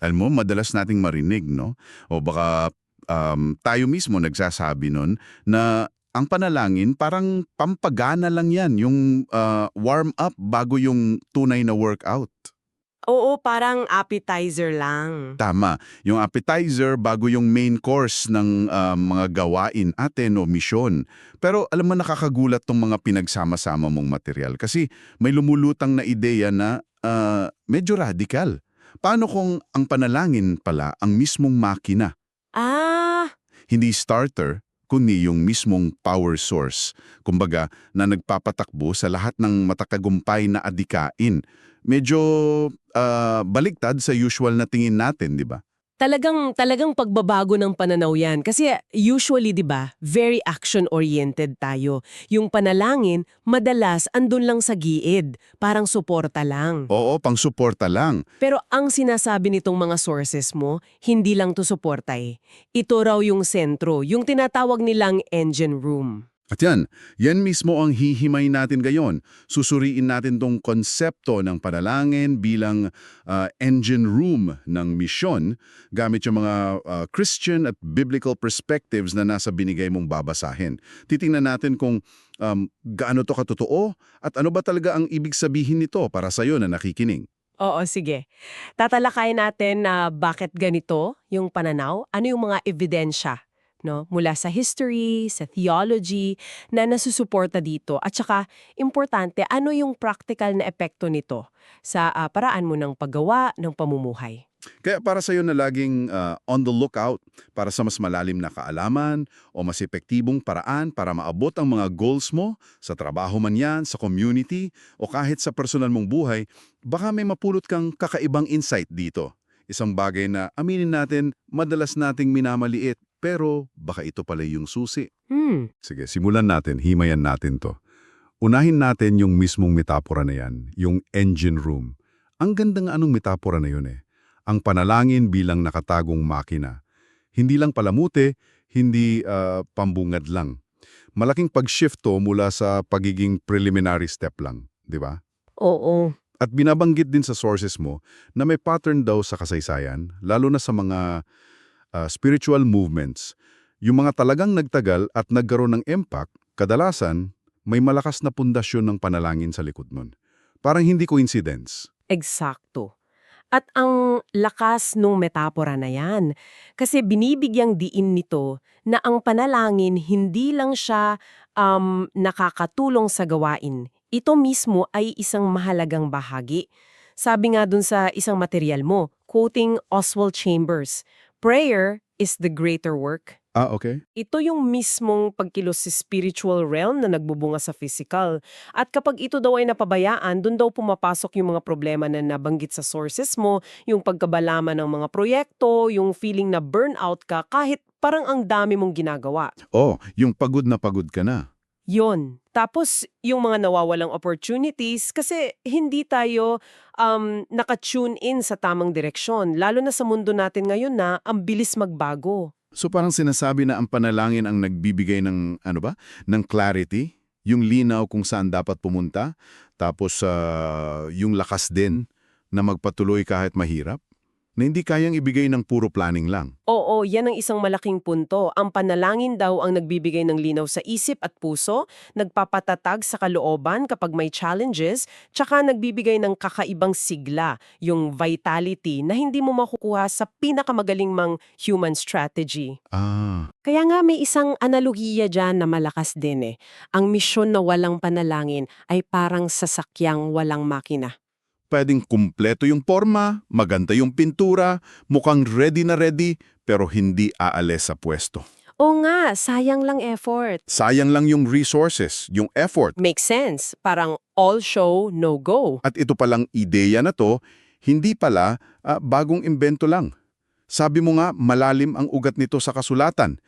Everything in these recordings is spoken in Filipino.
Alam mo, madalas nating marinig, no? O baka um, tayo mismo nagsasabi nun na ang panalangin parang pampagana lang yan, yung uh, warm up bago yung tunay na workout. Oo, parang appetizer lang. Tama, yung appetizer bago yung main course ng uh, mga gawain atin o misyon. Pero alam mo nakakagulat tong mga pinagsama-sama mong material kasi may lumulutang na ideya na uh, medyo radical. Paano kung ang panalangin pala ang mismong makina? Ah, Hindi starter, kundi yung mismong power source. Kumbaga, na nagpapatakbo sa lahat ng matakagumpay na adikain. Medyo ah, baliktad sa usual na tingin natin, di ba? Talagang talagang pagbabago ng pananaw 'yan kasi usually 'di ba, very action-oriented tayo. Yung panalangin, madalas andun lang sa giid, parang suporta lang. Oo, pang-suporta lang. Pero ang sinasabi nitong mga sources mo, hindi lang to suporta eh. Ito raw yung sentro, yung tinatawag nilang engine room. At yan, yan mismo ang hihimay natin gayon. Susuriin natin tong konsepto ng panalangin bilang ah, engine room ng misyon gamit yung mga ah, Christian at biblical perspectives na nasa binigay mong babasahin. Titingnan natin kung um, gaano to katotoo at ano ba talaga ang ibig sabihin nito para sa'yo na nakikinig. Oo, sige. Tatalakayin natin na bakit ganito yung pananaw, ano yung mga ebidensya no, mula sa history, sa theology na nasusuporta dito at saka importante ano yung practical na epekto nito sa ah, paraan mo ng paggawa ng pamumuhay. Kaya para sa'yo na laging ah, on the lookout para sa mas malalim na kaalaman o mas epektibong paraan para maabot ang mga goals mo sa trabaho man yan, sa community o kahit sa personal mong buhay, baka may mapulot kang kakaibang insight dito. Isang bagay na aminin natin, madalas nating minamaliit, pero baka ito pala yung susi. Hmm, Sige, simulan natin, himayan natin to. Unahin natin yung mismong metapora na yan, yung engine room. Ang ganda nga anong metapora na yun eh. Ang panalangin bilang nakatagong makina. Hindi lang palamuti, hindi ah, pambungad lang. Malaking pag-shift to mula sa pagiging preliminary step lang, di ba? oo. At binabanggit din sa sources mo na may pattern daw sa kasaysayan, lalo na sa mga ah, spiritual movements. Yung mga talagang nagtagal at nagkaroon ng impact, kadalasan may malakas na pundasyon ng panalangin sa likod nun. Parang hindi coincidence. Eksakto. At ang lakas nung metapora na yan. Kasi binibigyang diin nito na ang panalangin hindi lang siya um, nakakatulong sa gawain. Ito mismo ay isang mahalagang bahagi. Sabi nga dun sa isang material mo, quoting Oswald Chambers, Prayer is the greater work. Ah, okay. Ito yung mismong pagkilos sa spiritual realm na nagbubunga sa physical. At kapag ito daw ay napabayaan, dun daw pumapasok yung mga problema na nabanggit sa sources mo, yung pagkabalaman ng mga proyekto, yung feeling na burnout ka kahit parang ang dami mong ginagawa. Oh, yung pagod na pagod ka na. Yon. Tapos, yung mga nawawalang opportunities kasi hindi tayo um, nakatune in sa tamang direksyon. Lalo na sa mundo natin ngayon na ang bilis magbago. So parang sinasabi na ang panalangin ang nagbibigay ng, ano ba, ng clarity, yung linaw kung saan dapat pumunta, tapos ah, yung lakas din na magpatuloy kahit mahirap, na hindi kayang ibigay ng puro planning lang. Oo, yan ang isang malaking punto. Ang panalangin daw ang nagbibigay ng linaw sa isip at puso, nagpapatatag sa kalooban kapag may challenges, tsaka nagbibigay ng kakaibang sigla, yung vitality na hindi mo makukuha sa pinakamagaling mang human strategy. Ah, Kaya nga may isang analogiya dyan na malakas din eh. Ang misyon na walang panalangin ay parang sasakyang walang makina. Pwedeng kumpleto yung forma, maganda yung pintura, mukhang ready na ready, pero hindi aalis sa pwesto. O nga, sayang lang effort. Sayang lang yung resources, yung effort. Makes sense. Parang all show, no go. At ito palang ideya na to, hindi pala ah, bagong imbento lang. Sabi mo nga, malalim ang ugat nito sa kasulatan.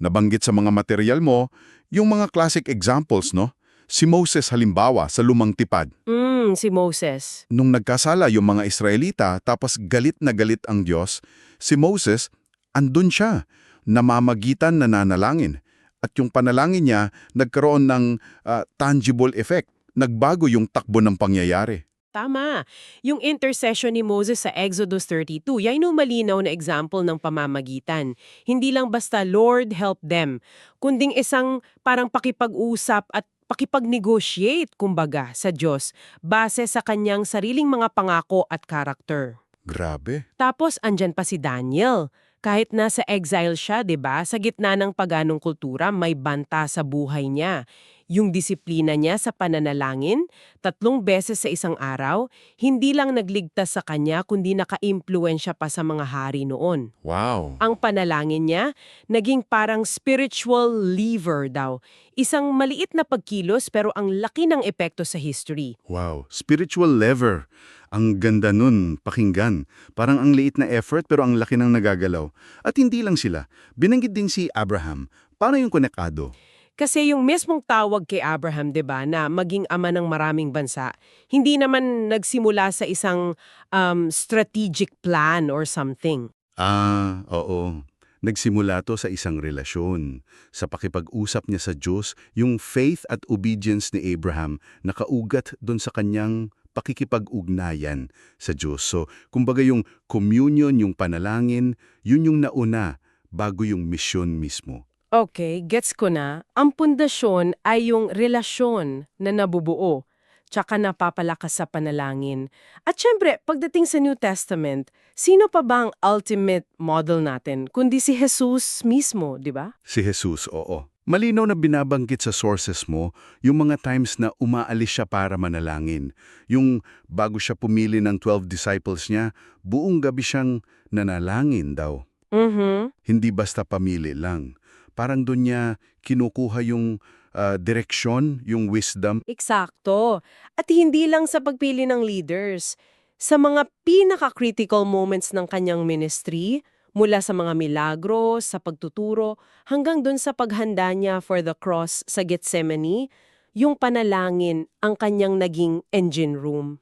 Nabanggit sa mga material mo, yung mga classic examples, no? Si Moses halimbawa sa lumang tipad. Mm, si Moses. Nung nagkasala yung mga Israelita tapos galit na galit ang Diyos, si Moses, andun siya, namamagitan nananalangin. At yung panalangin niya nagkaroon ng ah, tangible effect. Nagbago yung takbo ng pangyayari. Tama. Yung intercession ni Moses sa Exodus 32, yan yung malinaw na example ng pamamagitan. Hindi lang basta, Lord, help them, kunding isang parang pakipag-usap at pakipag-negotiate, kumbaga, sa Diyos, base sa kanyang sariling mga pangako at karakter. Grabe. Tapos, andyan pa si Daniel. Kahit nasa exile siya, 'di ba? Sa gitna ng paganong kultura, may banta sa buhay niya. Yung disiplina niya sa pananalangin, tatlong beses sa isang araw, hindi lang nagligtas sa kanya kundi naka-impluensya pa sa mga hari noon. Wow. Ang panalangin niya, naging parang spiritual lever daw. Isang maliit na pagkilos pero ang laki ng epekto sa history. Wow. Spiritual lever. Ang ganda nun, pakinggan. Parang ang liit na effort pero ang laki ng nagagalaw. At hindi lang sila. Binanggit din si Abraham. Paano yung konekado? Kasi yung mismong tawag kay Abraham, 'di ba, na maging ama ng maraming bansa, hindi naman nagsimula sa isang um, strategic plan or something. Ah, oo. Nagsimula to sa isang relasyon. Sa pakipag-usap niya sa Diyos, yung faith at obedience ni Abraham nakaugat doon sa kanyang pakikipag-ugnayan sa Diyos. So, kumbaga yung communion, yung panalangin, yun yung nauna bago yung misyon mismo. Okay, gets ko na. Ang pundasyon ay yung relasyon na nabubuo, tsaka napapalakas sa panalangin. At syempre, pagdating sa New Testament, sino pa ba ang ultimate model natin, kundi si Jesus mismo, di ba? Si Jesus, oo. Malinaw na binabanggit sa sources mo yung mga times na umaalis siya para manalangin. Yung bago siya pumili ng 12 disciples niya, buong gabi siyang nanalangin daw. Mhm. Hindi basta pamili lang. Parang doon niya kinukuha yung ah, direksyon, yung wisdom. Eksakto. At hindi lang sa pagpili ng leaders. Sa mga pinaka-critical moments ng kanyang ministry, mula sa mga milagro, sa pagtuturo, hanggang dun sa paghanda niya for the cross sa Gethsemane, yung panalangin ang kanyang naging engine room.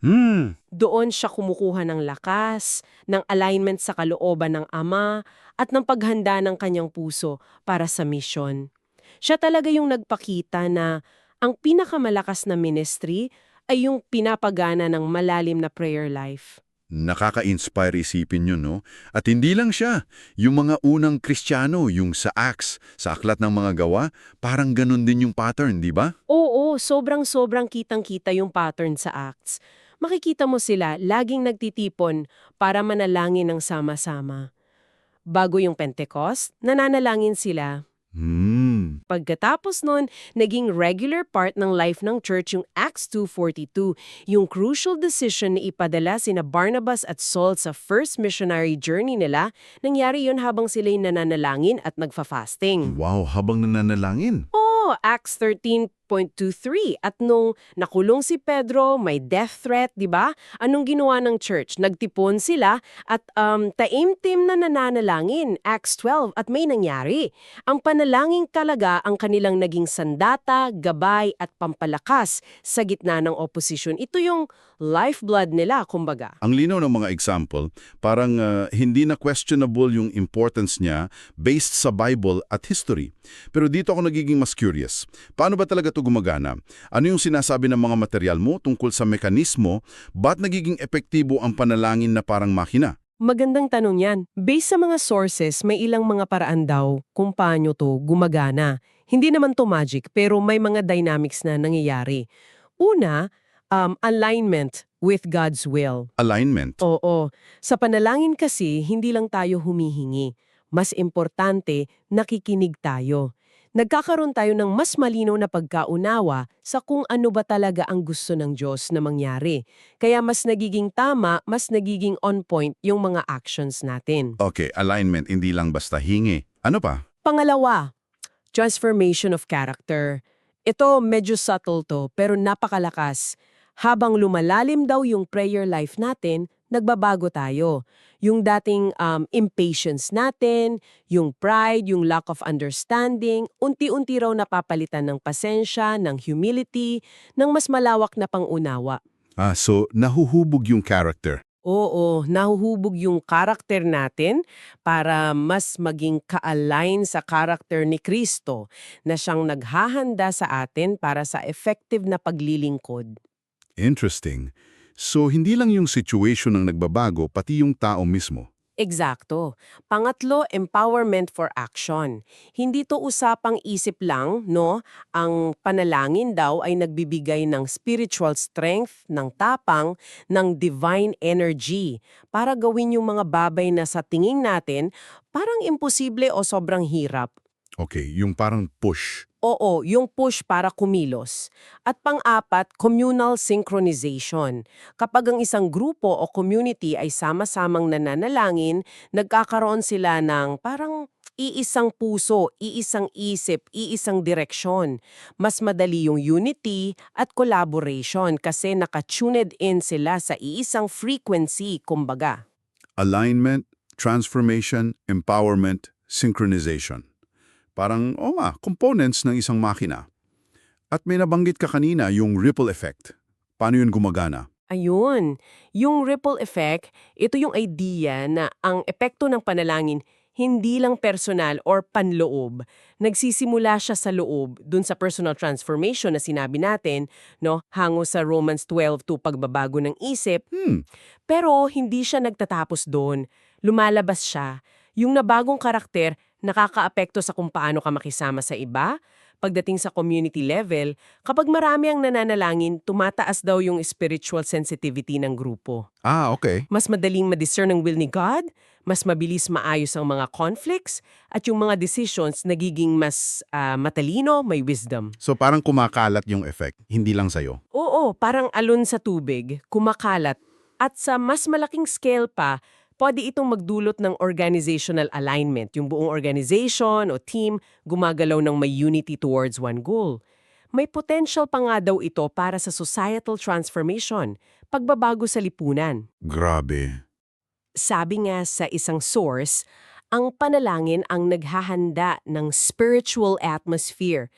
Hmm, Doon siya kumukuha ng lakas, ng alignment sa kalooban ng Ama, at ng paghanda ng kanyang puso para sa mission. Siya talaga yung nagpakita na ang pinakamalakas na ministry ay yung pinapagana ng malalim na prayer life. nakaka-inspire isipin yun, no? At hindi lang siya. Yung mga unang Kristiyano, yung sa Acts, sa Aklat ng Mga Gawa, parang ganun din yung pattern, di ba? Oo, sobrang-sobrang kitang-kita yung pattern sa Acts. Makikita mo sila laging nagtitipon para manalangin ng sama-sama. Bago yung Pentecost, nananalangin sila Hmm. Pagkatapos nun, naging regular part ng life ng church yung Acts 2.42, yung crucial decision na ipadala sina Barnabas at Saul sa first missionary journey nila, nangyari yun habang sila'y nananalangin at nagfa-fasting. Wow, habang nananalangin. Oh, Acts 13.23. At nung nakulong si Pedro, may death threat, di ba? Anong ginawa ng church? Nagtipon sila at um, taimtim na nananalangin, Acts 12, at may nangyari. Ang panalangin talaga ang kanilang naging sandata, gabay at pampalakas sa gitna ng opposition. Ito yung lifeblood nila, kumbaga. Ang linaw ng mga example, parang ah, hindi na questionable yung importance niya based sa Bible at history. Pero dito ako nagiging mas curious. Paano ba talaga ito gumagana? Ano yung sinasabi ng mga material mo tungkol sa mekanismo? Ba't nagiging epektibo ang panalangin na parang makina? Magandang tanong yan. Based sa mga sources, may ilang mga paraan daw kung paano to gumagana. Hindi naman to magic, pero may mga dynamics na nangyayari. Una, um, alignment with God's will. Alignment. Oo. Sa panalangin kasi, hindi lang tayo humihingi. Mas importante, nakikinig tayo. Nagkakaroon tayo ng mas malinaw na pagkaunawa sa kung ano ba talaga ang gusto ng Diyos na mangyari. Kaya mas nagiging tama, mas nagiging on point yung mga actions natin. Okay, alignment, hindi lang basta hingi. Ano pa? Pangalawa, transformation of character. Ito medyo subtle to pero napakalakas. Habang lumalalim daw yung prayer life natin, nagbabago tayo. Yung dating um, impatience natin, yung pride, yung lack of understanding, unti-unti raw napapalitan ng pasensya, ng humility, ng mas malawak na pangunawa. Ah, so nahuhubog yung character. Oo, nahuhubog yung karakter natin para mas maging ka-align sa karakter ni Kristo na siyang naghahanda sa atin para sa effective na paglilingkod. Interesting. So, hindi lang yung situation ang nagbabago, pati yung tao mismo. Eksakto. Pangatlo, empowerment for action. Hindi to usapang isip lang, no? Ang panalangin daw ay nagbibigay ng spiritual strength, ng tapang, ng divine energy para gawin yung mga babay na sa tingin natin parang imposible o sobrang hirap. Okay, yung parang push. Oo, yung push para kumilos. At pang-apat, communal synchronization. Kapag ang isang grupo o community ay sama-samang nananalangin, nagkakaroon sila ng parang iisang puso, iisang isip, iisang direksyon. Mas madali yung unity at collaboration kasi nakatuned in sila sa iisang frequency, kumbaga. Alignment, transformation, empowerment, synchronization. Parang, o nga, components ng isang makina. At may nabanggit ka kanina yung ripple effect. Paano yun gumagana? Ayun, yung ripple effect, ito yung idea na ang epekto ng panalangin hindi lang personal or panloob. Nagsisimula siya sa loob, dun sa personal transformation na sinabi natin, no, hango sa Romans 12 to pagbabago ng isip, Hmm, pero hindi siya nagtatapos doon. Lumalabas siya. Yung nabagong karakter, nakakaapekto sa kung paano ka makisama sa iba. Pagdating sa community level, kapag marami ang nananalangin, tumataas daw yung spiritual sensitivity ng grupo. ah, okay. Mas madaling ma-discern ang will ni God, mas mabilis maayos ang mga conflicts, at yung mga decisions nagiging mas ah, matalino, may wisdom. So parang kumakalat yung effect, hindi lang sa'yo. Oo, parang alon sa tubig, kumakalat. At sa mas malaking scale pa, pwede itong magdulot ng organizational alignment. Yung buong organization o team gumagalaw ng may unity towards one goal. May potential pa nga daw ito para sa societal transformation, pagbabago sa lipunan. Grabe. Sabi nga sa isang source, ang panalangin ang naghahanda ng spiritual atmosphere.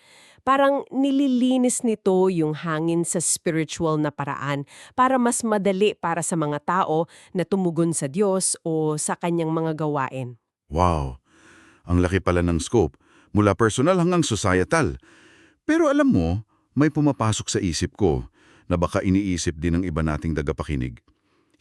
Parang nililinis nito yung hangin sa spiritual na paraan para mas madali para sa mga tao na tumugon sa Diyos o sa kanyang mga gawain. Wow. Ang laki pala ng scope, mula personal hanggang societal. Pero alam mo, may pumapasok sa isip ko na baka iniisip din ng iba nating dagapakinig.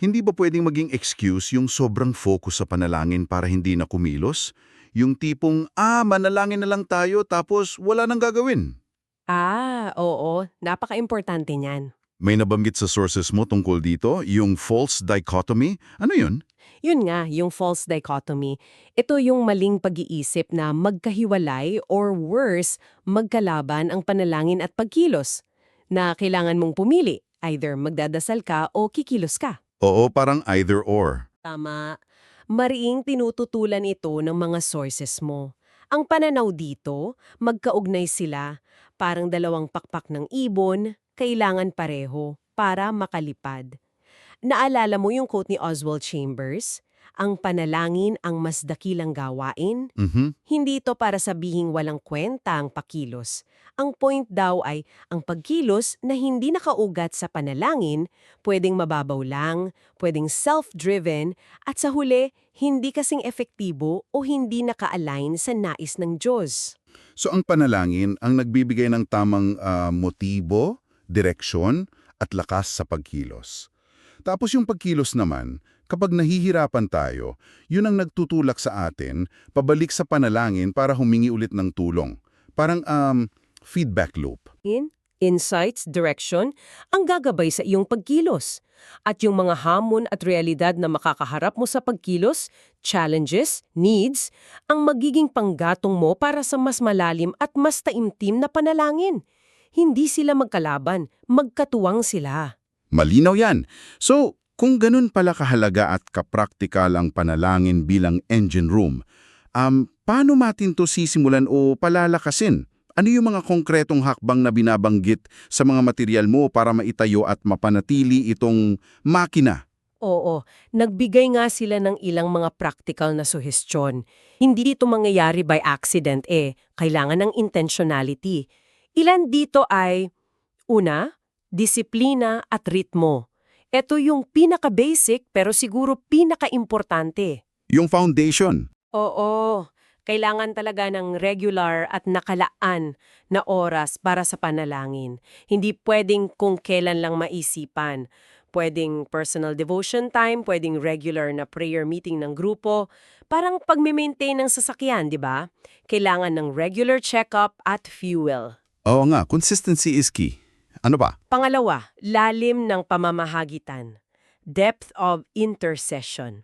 Hindi ba pwedeng maging excuse yung sobrang focus sa panalangin para hindi na kumilos? Yung tipong, ah, manalangin na lang tayo tapos wala nang gagawin. Ah, oo. Napaka-importante niyan. May nabanggit sa sources mo tungkol dito, yung false dichotomy. Ano yun? Yun nga, yung false dichotomy. Ito yung maling pag-iisip na magkahiwalay or worse, magkalaban ang panalangin at pagkilos. Na kailangan mong pumili, either magdadasal ka o kikilos ka. Oo, parang either or. Tama. Mariing tinututulan ito ng mga sources mo. Ang pananaw dito, magkaugnay sila, parang dalawang pakpak ng ibon, kailangan pareho para makalipad. Naalala mo yung quote ni Oswald Chambers? Ang panalangin ang mas dakilang gawain? Mhm. Hindi ito para sabihing walang kwenta ang pakilos. Ang point daw ay ang pagkilos na hindi nakaugat sa panalangin, pwedeng mababaw lang, pwedeng self-driven, at sa huli, hindi kasing efektibo o hindi naka-align sa nais ng Diyos. So ang panalangin ang nagbibigay ng tamang ah, motibo, direksyon, at lakas sa pagkilos. Tapos yung pagkilos naman, kapag nahihirapan tayo, yun ang nagtutulak sa atin pabalik sa panalangin para humingi ulit ng tulong. Parang um, feedback loop. In, insights, direction, ang gagabay sa iyong pagkilos. At yung mga hamon at realidad na makakaharap mo sa pagkilos, challenges, needs, ang magiging panggatong mo para sa mas malalim at mas taimtim na panalangin. Hindi sila magkalaban, magkatuwang sila. Malinaw yan. So, kung ganun pala kahalaga at kapraktikal ang panalangin bilang engine room, um, paano natin to sisimulan o palalakasin? Ano yung mga konkretong hakbang na binabanggit sa mga material mo para maitayo at mapanatili itong makina? Oo, nagbigay nga sila ng ilang mga practical na suhestyon. Hindi ito mangyayari by accident eh, kailangan ng intentionality. Ilan dito ay, una, disiplina at ritmo. Ito yung pinaka-basic pero siguro pinaka-importante. Yung foundation. Oo, kailangan talaga ng regular at nakalaan na oras para sa panalangin. Hindi pwedeng kung kailan lang maisipan. Pwedeng personal devotion time, pwedeng regular na prayer meeting ng grupo. Parang pagme-maintain ng sasakyan, di ba? Kailangan ng regular check-up at fuel. Oo nga, consistency is key. Ano ba? Pangalawa, lalim ng pamamahagitan. Depth of intercession.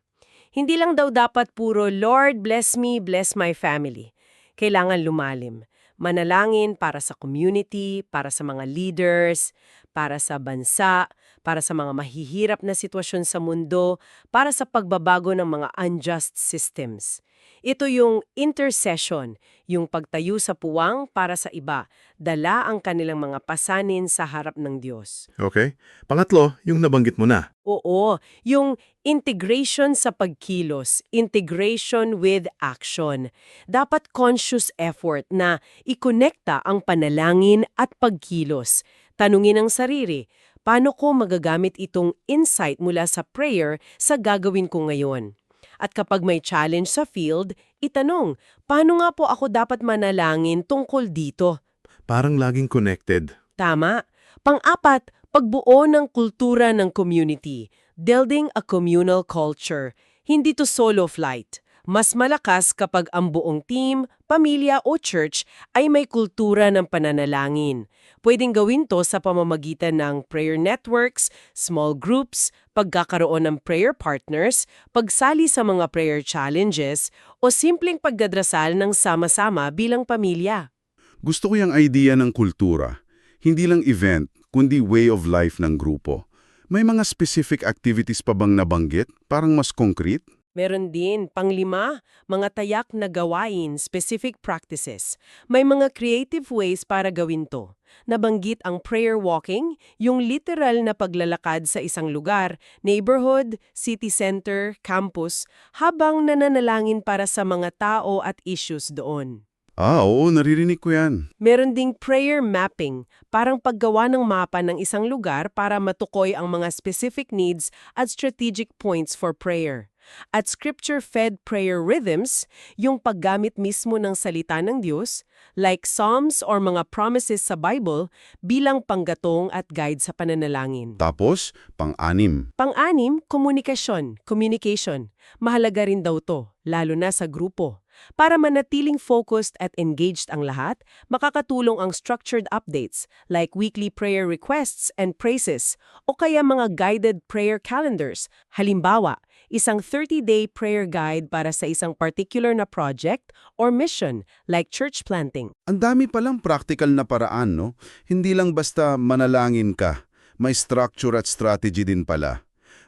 Hindi lang daw dapat puro, Lord, bless me, bless my family. Kailangan lumalim. Manalangin para sa community, para sa mga leaders, para sa bansa, para sa mga mahihirap na sitwasyon sa mundo, para sa pagbabago ng mga unjust systems. Ito yung intercession, yung pagtayo sa puwang para sa iba, dala ang kanilang mga pasanin sa harap ng Diyos. Okay. Pangatlo, yung nabanggit mo na. Oo, yung integration sa pagkilos, integration with action. Dapat conscious effort na ikonekta ang panalangin at pagkilos. Tanungin ang sarili, paano ko magagamit itong insight mula sa prayer sa gagawin ko ngayon? At kapag may challenge sa field, itanong, paano nga po ako dapat manalangin tungkol dito? Parang laging connected. Tama. Pang-apat, pagbuo ng kultura ng community. Building a communal culture. Hindi to solo flight. Mas malakas kapag ang buong team, pamilya o church ay may kultura ng pananalangin. Pwedeng gawin to sa pamamagitan ng prayer networks, small groups, pagkakaroon ng prayer partners, pagsali sa mga prayer challenges, o simpleng pagdadrasal ng sama-sama bilang pamilya. Gusto ko yung idea ng kultura. Hindi lang event, kundi way of life ng grupo. May mga specific activities pa bang nabanggit? Parang mas concrete? Meron din, panglima, mga tayak na gawain, specific practices. May mga creative ways para gawin to. Nabanggit ang prayer walking, yung literal na paglalakad sa isang lugar, neighborhood, city center, campus, habang nananalangin para sa mga tao at issues doon. Ah, oo, naririnig ko yan. Meron ding prayer mapping, parang paggawa ng mapa ng isang lugar para matukoy ang mga specific needs at strategic points for prayer. At scripture-fed prayer rhythms, yung paggamit mismo ng salita ng Diyos, like Psalms or mga promises sa Bible, bilang panggatong at guide sa pananalangin. Tapos, pang-anim. Pang-anim, komunikasyon, communication. Mahalaga rin daw to, lalo na sa grupo. Para manatiling focused at engaged ang lahat, makakatulong ang structured updates like weekly prayer requests and praises o kaya mga guided prayer calendars. Halimbawa, isang 30-day prayer guide para sa isang particular na project or mission like church planting. Ang dami palang practical na paraan, no? Hindi lang basta manalangin ka. May structure at strategy din pala.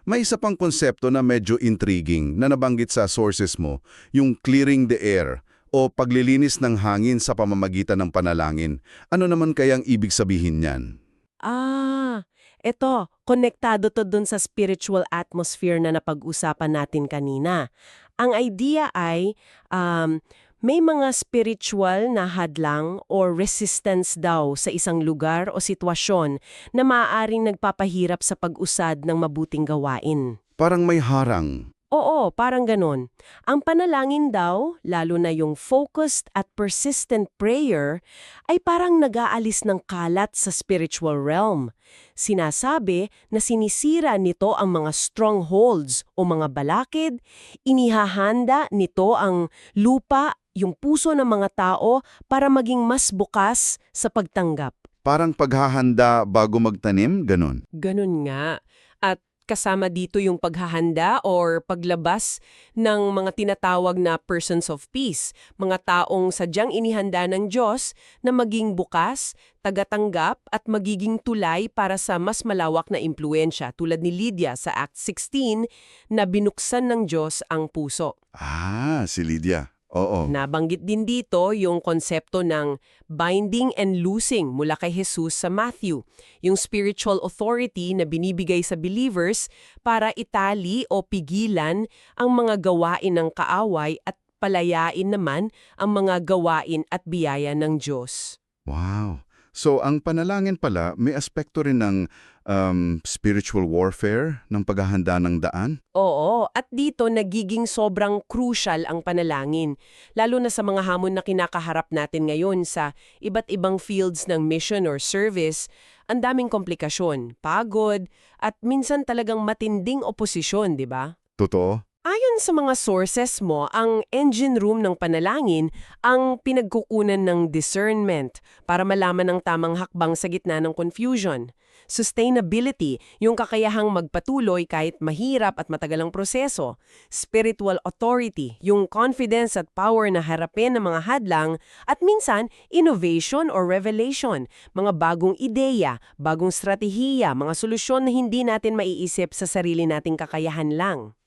May isa pang konsepto na medyo intriguing na nabanggit sa sources mo, yung clearing the air o paglilinis ng hangin sa pamamagitan ng panalangin. Ano naman kayang ibig sabihin niyan? Ah, eto, konektado to dun sa spiritual atmosphere na napag-usapan natin kanina. Ang idea ay um, may mga spiritual na hadlang or resistance daw sa isang lugar o sitwasyon na maaaring nagpapahirap sa pag-usad ng mabuting gawain. Parang may harang. Oo, parang ganon. Ang panalangin daw, lalo na yung focused at persistent prayer, ay parang nag-aalis ng kalat sa spiritual realm. Sinasabi na sinisira nito ang mga strongholds o mga balakid, inihahanda nito ang lupa, yung puso ng mga tao para maging mas bukas sa pagtanggap. Parang paghahanda bago magtanim, ganon. Ganun nga. At kasama dito yung paghahanda or paglabas ng mga tinatawag na persons of peace, mga taong sadyang inihanda ng Diyos na maging bukas, tagatanggap at magiging tulay para sa mas malawak na impluensya tulad ni Lydia sa Act 16 na binuksan ng Diyos ang puso. Ah, si Lydia. Oo. Nabanggit din dito yung konsepto ng binding and loosing mula kay Jesus sa Matthew, yung spiritual authority na binibigay sa believers para itali o pigilan ang mga gawain ng kaaway at palayain naman ang mga gawain at biyaya ng Diyos. Wow. So, ang panalangin pala, may aspekto rin ng um, spiritual warfare, ng paghahanda ng daan? Oo, at dito nagiging sobrang crucial ang panalangin, lalo na sa mga hamon na kinakaharap natin ngayon sa iba't ibang fields ng mission or service. ang daming komplikasyon, pagod, at minsan talagang matinding oposisyon, di ba? Totoo? Ayon sa mga sources mo, ang engine room ng panalangin ang pinagkukunan ng discernment para malaman ang tamang hakbang sa gitna ng confusion. Sustainability, yung kakayahang magpatuloy kahit mahirap at matagal ang proseso. Spiritual authority, yung confidence at power na harapin ng mga hadlang. At minsan, innovation or revelation, mga bagong ideya, bagong strategiya, mga solusyon na hindi natin maiisip sa sarili nating kakayahan lang.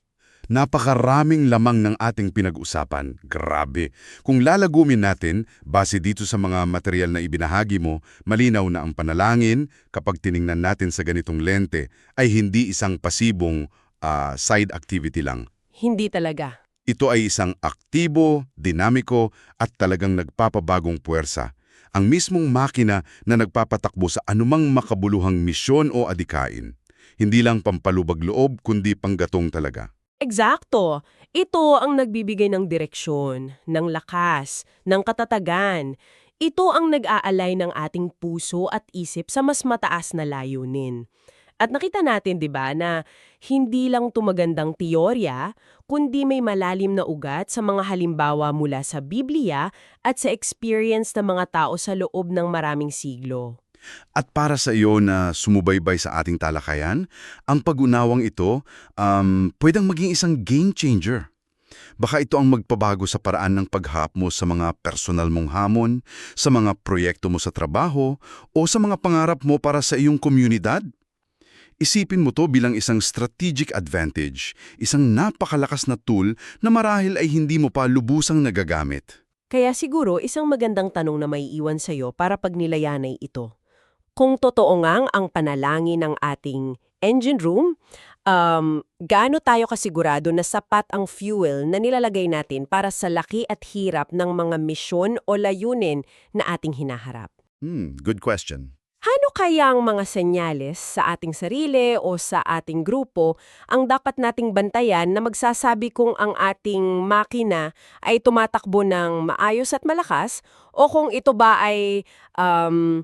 Napakaraming lamang ng ating pinag-usapan. Grabe. Kung lalagumin natin, base dito sa mga material na ibinahagi mo, malinaw na ang panalangin, kapag tiningnan natin sa ganitong lente, ay hindi isang pasibong ah, side activity lang. Hindi talaga. Ito ay isang aktibo, dinamiko at talagang nagpapabagong puwersa. Ang mismong makina na nagpapatakbo sa anumang makabuluhang misyon o adikain. Hindi lang pampalubag loob kundi panggatong talaga. Eksakto. Ito ang nagbibigay ng direksyon, ng lakas, ng katatagan. Ito ang nag-aalay ng ating puso at isip sa mas mataas na layunin. At nakita natin, di ba, na hindi lang tumagandang teorya, kundi may malalim na ugat sa mga halimbawa mula sa Biblia at sa experience ng mga tao sa loob ng maraming siglo. At para sa iyo na sumubaybay sa ating talakayan, ang pag-unawang ito um, pwedeng maging isang game changer. Baka ito ang magpabago sa paraan ng paghap mo sa mga personal mong hamon, sa mga proyekto mo sa trabaho, o sa mga pangarap mo para sa iyong komunidad. Isipin mo to bilang isang strategic advantage, isang napakalakas na tool na marahil ay hindi mo pa lubusang nagagamit. Kaya siguro isang magandang tanong na may iwan sa'yo para pagnilayanay ito. Kung totoo ngang ang panalangin ng ating engine room, um, gaano tayo kasigurado na sapat ang fuel na nilalagay natin para sa laki at hirap ng mga misyon o layunin na ating hinaharap? Hmm, good question. Ano kaya ang mga senyales sa ating sarili o sa ating grupo ang dapat nating bantayan na magsasabi kung ang ating makina ay tumatakbo ng maayos at malakas o kung ito ba ay um,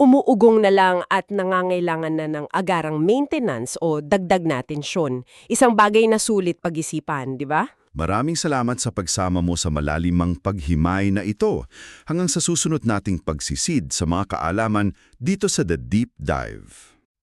umuugong na lang at nangangailangan na ng agarang maintenance o dagdag na tensyon. Isang bagay na sulit pag-isipan, di ba? Maraming salamat sa pagsama mo sa malalimang paghimay na ito hanggang sa susunod nating pagsisid sa mga kaalaman dito sa The Deep Dive.